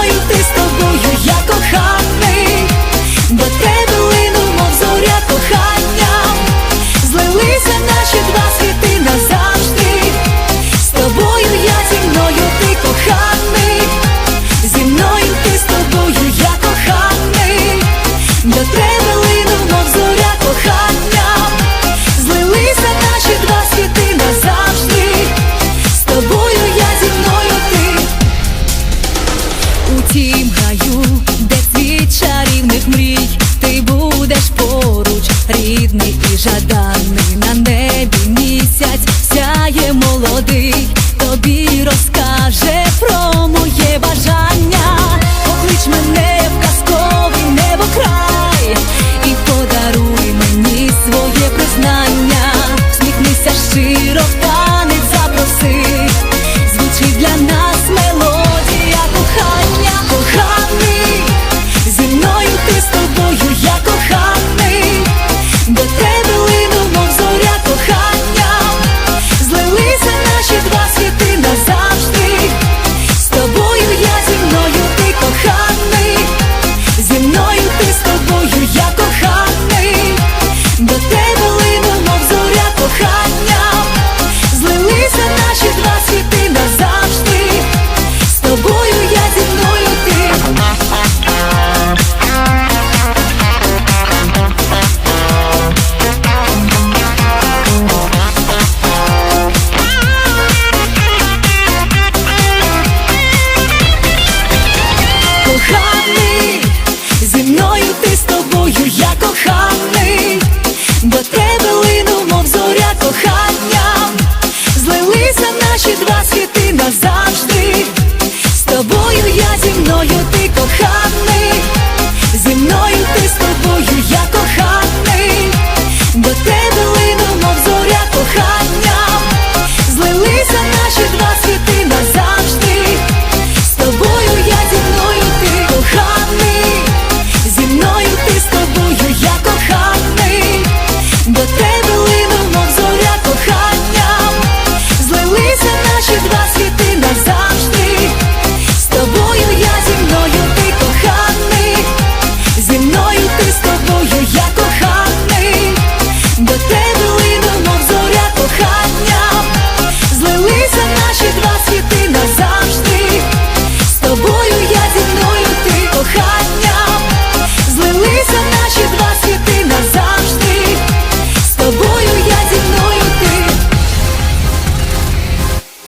мною, ти з тобою, як. жадана ти з тобою як